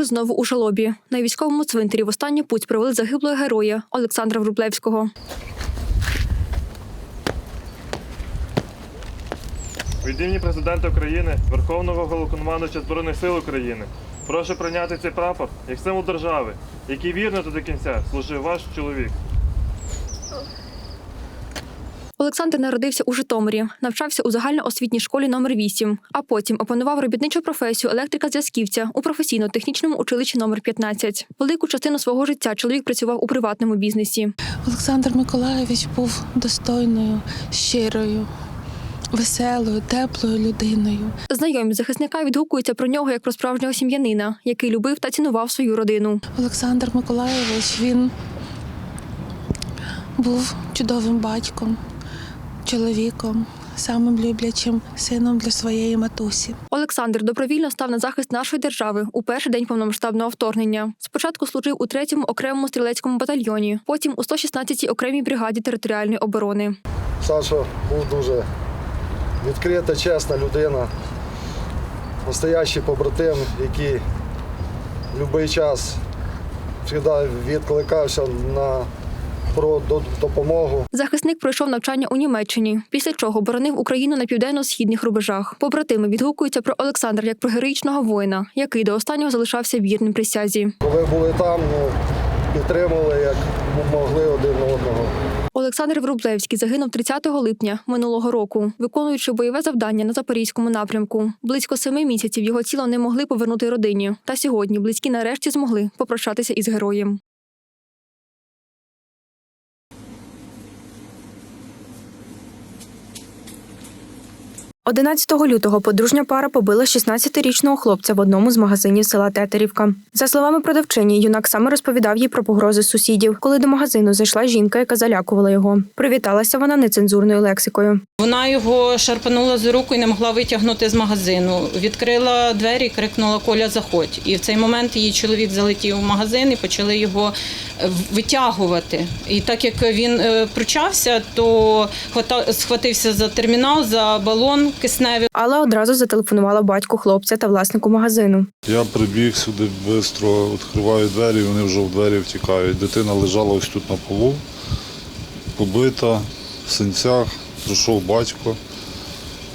Житомир знову у жалобі. На військовому цвинтарі в останню путь провели загиблого героя Олександра Врублевського. Від імені президента України, Верховного Головнокомандувача Збройних сил України, прошу прийняти цей прапор як символ держави, який вірно до кінця служив ваш чоловік. Олександр народився у Житомирі, навчався у загальноосвітній школі номер 8 а потім опанував робітничу професію електрика-зв'язківця у професійно-технічному училищі номер 15 Велику частину свого життя чоловік працював у приватному бізнесі. Олександр Миколайович був достойною, щирою, веселою, теплою людиною. Знайомі захисника відгукуються про нього як про справжнього сім'янина, який любив та цінував свою родину. Олександр Миколайович він був чудовим батьком, чоловіком, самим люблячим сином для своєї матусі. Олександр добровільно став на захист нашої держави у перший день повномасштабного вторгнення. Спочатку служив у 3-му окремому стрілецькому батальйоні, потім у 116-й окремій бригаді територіальної оборони. Саша був дуже відкрита, чесна людина, настоящий побратим, який в будь-який час завжди відкликався на про допомогу. Захисник пройшов навчання у Німеччині, після чого боронив Україну на південно-східних рубежах. Побратими відгукуються про Олександра як про героїчного воїна, який до останнього залишався вірним присязі. Коли були там, ну, підтримували як могли один одного. Олександр Врублевський загинув 30 липня минулого року, виконуючи бойове завдання на запорізькому напрямку. Близько семи місяців його тіло не могли повернути родині. Та сьогодні близькі нарешті змогли попрощатися із героєм. – 11 лютого подружня пара побила 16-річного хлопця в одному з магазинів села Тетерівка. За словами продавчині, юнак саме розповідав їй про погрози сусідів, коли до магазину зайшла жінка, яка залякувала його. Привіталася вона нецензурною лексикою. Вона його шарпанула за руку і не могла витягнути з магазину. Відкрила двері, крикнула Коля, заходь. І в цей момент її чоловік залетів у магазин і почали його витягувати. І так як він е, пручався, то схватився за термінал, за балон кисневий. Алла одразу зателефонувала батьку хлопця та власнику магазину. Я прибіг сюди швидко, відкриваю двері, вони вже в двері втікають. Дитина лежала ось тут на полу, побита, в синцях. Прийшов батько,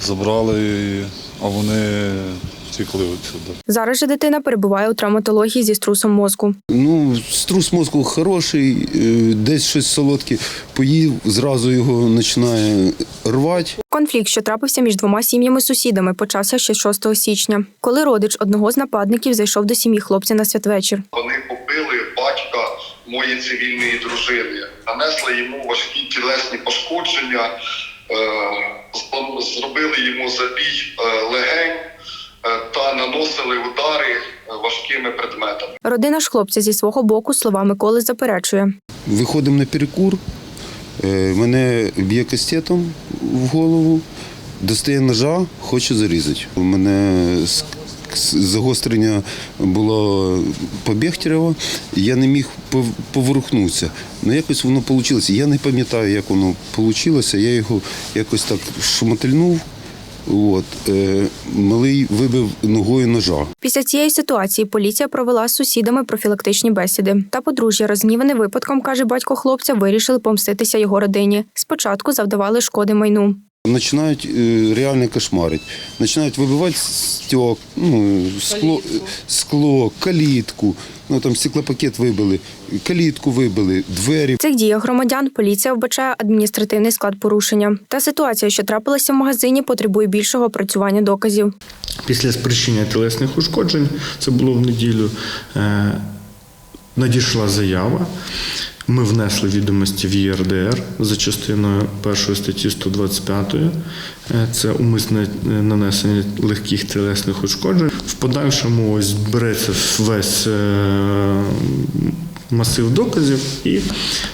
забрали її, а вони втікли відсюди. Зараз же дитина перебуває у травматології зі струсом мозку. Ну, струс мозку хороший, е, десь щось солодке поїв, зразу його починає рвати. Конфлікт, що трапився між двома сім'ями-сусідами, почався ще 6 січня, коли родич одного з нападників зайшов до сім'ї хлопця на святвечір. Вони побили батька моєї цивільної дружини, нанесли йому важкі тілесні пошкодження, е, зробили йому забій е, легень та наносили удари е, важкими предметами. Родина ж хлопця зі свого боку словами Коли заперечує. Виходимо на перекур, е, мене б'є кастетом в голову, достає ножа, хоче зарізати. У мене загострення було по я не міг пов- поворухнутися. Ну якось воно вийшло. Я не пам'ятаю, як воно вийшло. Я його якось так шмотильнув. От, е, малий вибив ногою ножа. Після цієї ситуації поліція провела з сусідами профілактичні бесіди. Та подружжя, розгніване випадком, каже батько хлопця, вирішили помститися його родині. Спочатку завдавали шкоди майну. Починають е, реально кошмарити. Починають вибивати стек, ну, скло, скло, калітку. Ну там стеклопакет вибили, калітку вибили, двері В цих діях громадян поліція вбачає адміністративний склад порушення. Та ситуація, що трапилася в магазині, потребує більшого опрацювання доказів. Після спричинення тілесних ушкоджень, це було в неділю, е, надійшла заява. Ми внесли відомості в ЄРДР за частиною першої статті 125. Е, Це умисне е, нанесення легких тілесних ушкоджень. В подальшому ось береться весь е, масив доказів і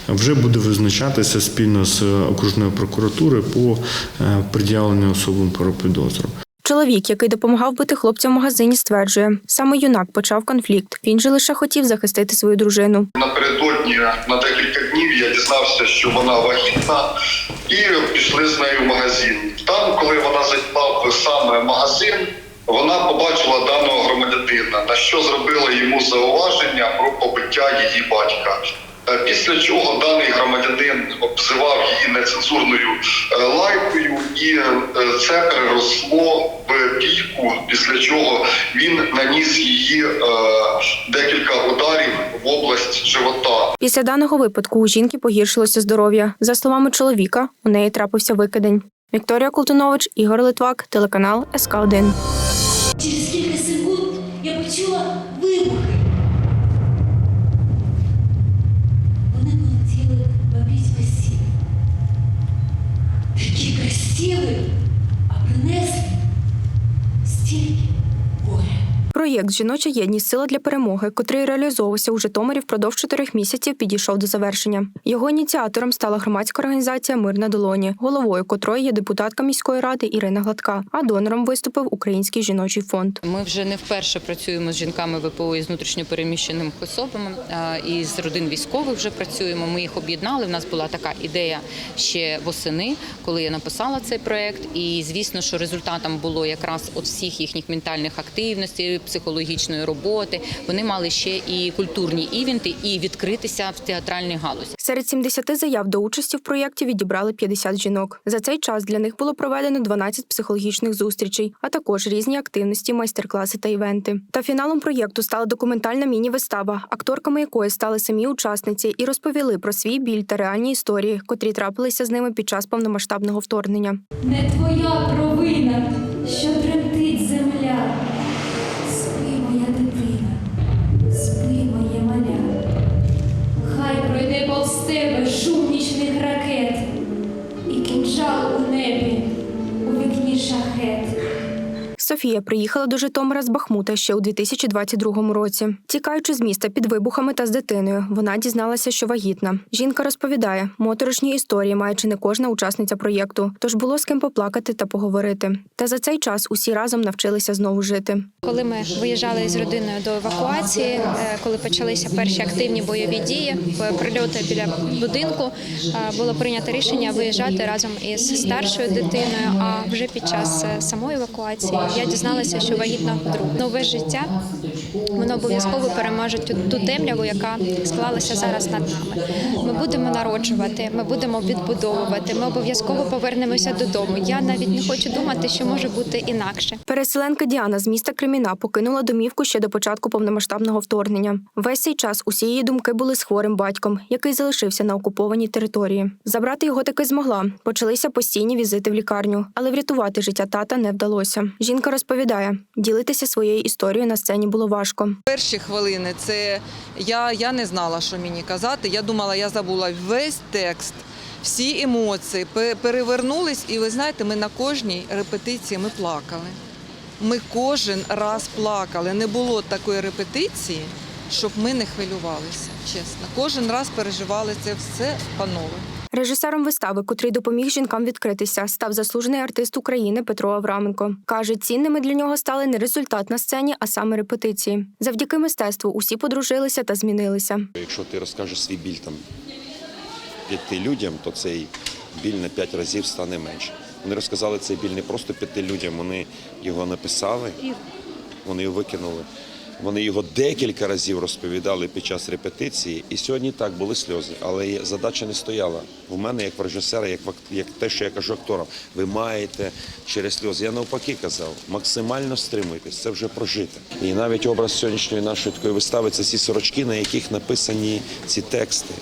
вже буде визначатися спільно з окружною прокуратурою по пред'явленню особам про підозру. Чоловік, який допомагав бити хлопця в магазині, стверджує, саме юнак почав конфлікт. Він же лише хотів захистити свою дружину. Напередодні на декілька днів я дізнався, що вона вагітна, і пішли з нею в магазин. Там, коли вона зайшла в саме магазин, Вона побачила даного громадянина, на що зробила йому зауваження про побиття її батька. Е, Після чого даний громадянин обзивав її нецензурною е, лайкою, і е, це переросло в бійку, після чого він наніс її декілька ударів в область живота. Після даного випадку у жінки погіршилося здоров'я. За словами чоловіка, у неї трапився викидень. Вікторія Колтунович, Ігор Литвак, телеканал СК 1 Через кілька секунд я почула вибухи. Вони полетіли в обіць весілля. Красиві, а принесли Проєкт Жіноча єдність сила для перемоги, котрий реалізовувався у Житомирі впродовж чотирьох місяців, підійшов до завершення. Його ініціатором стала громадська організація Мир на долоні, головою котрої є депутатка міської ради Ірина Гладка, а донором виступив Український жіночий фонд. Ми вже не вперше працюємо з жінками ВПО і з внутрішньопереміщеними особами і з родин військових вже працюємо. Ми їх об'єднали. У нас була така ідея ще восени, коли я написала цей проект. І звісно, що результатом було якраз от всіх їхніх ментальних активностей, психологічної роботи. Вони мали ще і культурні івенти, і відкритися в театральній галузі. Серед 70 заяв до участі в проєкті відібрали 50 жінок. За цей час для них було проведено 12 психологічних зустрічей, а також різні активності, майстер-класи та івенти. Та фіналом проєкту стала документальна міні-вистава, акторками якої стали самі учасниці і розповіли про свій біль та реальні історії, котрі трапилися з ними під час повномасштабного вторгнення. Не твоя провина, що тремтить Софія приїхала до Житомира з Бахмута ще у 2022 році. Тікаючи з міста під вибухами та з дитиною, вона дізналася, що вагітна. Жінка розповідає, моторошні історії має чи не кожна учасниця проєкту, тож було з ким поплакати та поговорити. Та за цей час усі разом навчилися знову жити. Коли ми виїжджали з родиною до евакуації, е, коли почалися перші активні бойові дії, прильоти біля будинку, е, було прийнято рішення виїжджати разом із старшою дитиною. А вже під час е, самої евакуації я дізналася, що вагітна вдруг. Нове життя воно обов'язково переможе ту, ту темряву, яка склалася зараз над нами. Ми будемо народжувати, ми будемо відбудовувати. Ми обов'язково повернемося додому. Я навіть не хочу думати, що може бути інакше. Переселенка Діана з міста Креміна покинула домівку ще до початку повномасштабного вторгнення. Весь цей час усі її думки були з хворим батьком, який залишився на окупованій території. Забрати його таки змогла. Почалися постійні візити в лікарню, але врятувати життя тата не вдалося. Жінка розповідає, ділитися своєю історією на сцені було важко. Перші хвилини це я, я не знала, що мені казати. Я думала, я забула весь текст, всі емоції перевернулись, і ви знаєте, ми на кожній репетиції ми плакали. Ми кожен раз плакали. Не було такої репетиції, щоб ми не хвилювалися. Чесно, кожен раз переживали це все панове. Режисером вистави, котрий допоміг жінкам відкритися, став заслужений артист України Петро Авраменко. Каже, цінними для нього стали не результат на сцені, а саме репетиції. Завдяки мистецтву усі подружилися та змінилися. Якщо ти розкажеш свій біль там п'яти людям, то цей біль на п'ять разів стане менше. Вони розказали цей біль не просто п'яти людям, вони його написали, вони його викинули. Вони його декілька разів розповідали під час репетиції, і сьогодні так були сльози. Але задача не стояла. У мене, як в режисера, як в як те, що я кажу акторам, ви маєте через сльози. Я навпаки казав, максимально стримуйтесь, це вже прожите. І навіть образ сьогоднішньої нашої такої вистави це ці сорочки, на яких написані ці тексти.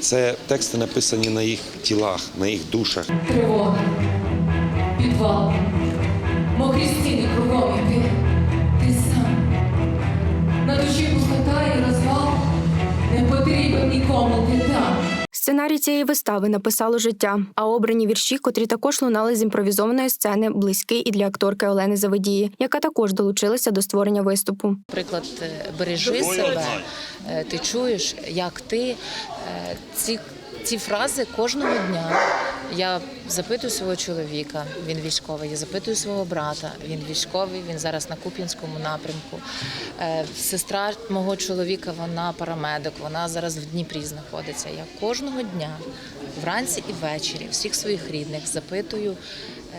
Це тексти написані на їх тілах, на їх душах. Тривога, підвал, мокрі стіни кругом нікому там. Сценарій цієї вистави написало життя, а обрані вірші, котрі також лунали з імпровізованої сцени, близькі і для акторки Олени Заводії, яка також долучилася до створення виступу. Приклад е, бережи себе, е, ти чуєш, як ти е, ці, ці фрази кожного дня Я запитую свого чоловіка, він військовий. Я запитую свого брата, він військовий, він зараз на Куп'янському напрямку. Е, Сестра мого чоловіка, вона парамедик, вона зараз в Дніпрі знаходиться. Я кожного дня, вранці і ввечері, всіх своїх рідних запитую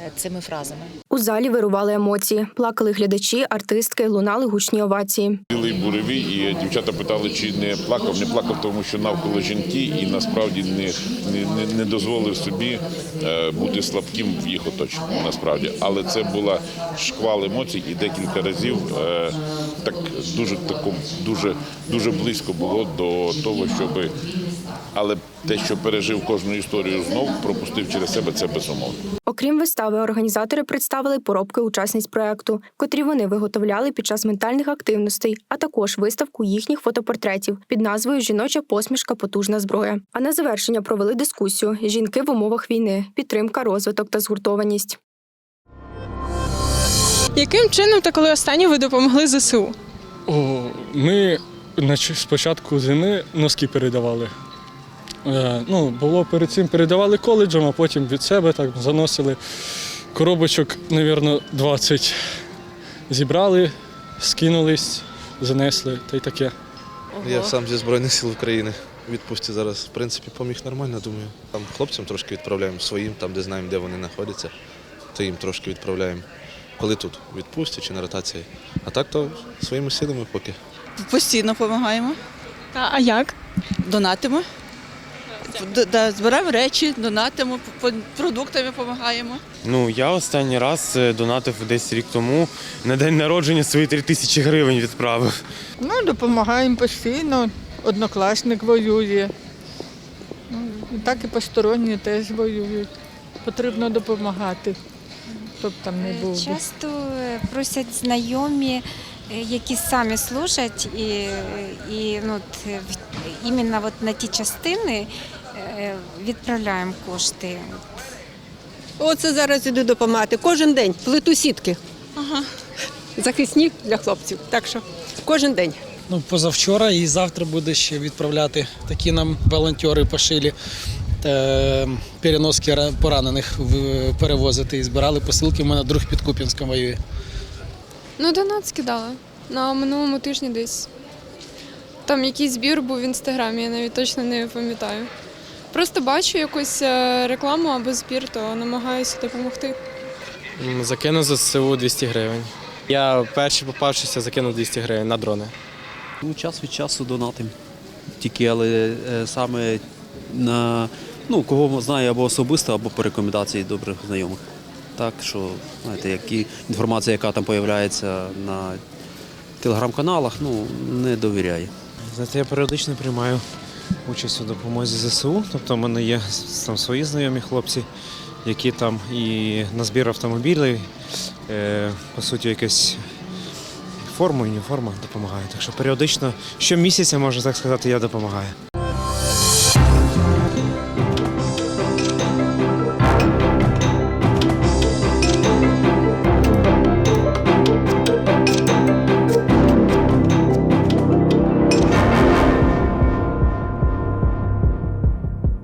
е, цими фразами. У залі вирували емоції, плакали глядачі, артистки, лунали гучні овації. Буревій, і дівчата питали, чи не плакав. Не плакав, тому що навколо жінки і насправді не, не, не, дозволив собі е, бути слабким в їх оточенні. Насправді, але це була шквал емоцій, і декілька разів е, так дуже тако, дуже дуже близько було до того, щоб. Але те, що пережив кожну історію знов, пропустив через себе, це безумовно. Окрім вистави, організатори представили поробки учасниць проекту, котрі вони виготовляли під час ментальних активностей, а також виставку їхніх фотопортретів під назвою Жіноча посмішка потужна зброя. А на завершення провели дискусію Жінки в умовах війни, підтримка, розвиток та згуртованість. Яким чином та коли останнє ви допомогли ЗСУ? О, ми спочатку зими носки передавали. Е, ну, було перед цим передавали коледжам, а потім від себе так заносили. Коробочок, мабуть, 20 зібрали, скинулись, занесли та й таке. Я сам зі Збройних сил України. Відпустці зараз, в принципі, поміг нормально, думаю. Там хлопцям трошки відправляємо своїм, там, де знаємо, де вони знаходяться, то їм трошки відправляємо. Коли тут, у відпустці чи на ротації. А так то своїми силами поки. Постійно допомагаємо, а як? донатимо. Да, Збираємо речі, донатимо, по- продуктами допомагаємо. Ну, я останній раз е, донатив десь рік тому на день народження свої три тисячі гривень відправив. Ну, допомагаємо постійно. Однокласник воює. Ну, так і посторонні теж воюють. Потрібно допомагати, хто б там не був. Часто е, просять знайомі, е, які самі служать, і, і ну, е, іменно от на ті частини е, відправляємо кошти. Оце зараз іду допомагати. Кожен день плиту сітки. Ага. Захисні для хлопців. Так що кожен день. Ну, позавчора і завтра буде ще відправляти. Такі нам волонтери пошили е, переноски поранених в- перевозити і збирали посилки. У мене друг під Куп'янськом воює. Ну, донат скидала. На минулому тижні десь. Там якийсь збір був в інстаграмі, я навіть точно не пам'ятаю. Просто бачу якусь е, рекламу або збір, то намагаюся допомогти. Закинув за ЗСУ 200 гривень. Я перший попавшися закинув 200 гривень на дрони. Ну, час від часу донатим. Тільки, але е, саме на ну, кого знаю або особисто, або по рекомендації добрих знайомих. Так що, знаєте, які інформація, яка там з'являється на телеграм-каналах, ну, не довіряю. Знаєте, я періодично приймаю участь у допомозі ЗСУ. Тобто в мене є там свої знайомі хлопці, які там і на збір автомобілів, е, по суті, якась форму, уніформа допомагає. Так що періодично, щомісяця, можна так сказати, я допомагаю.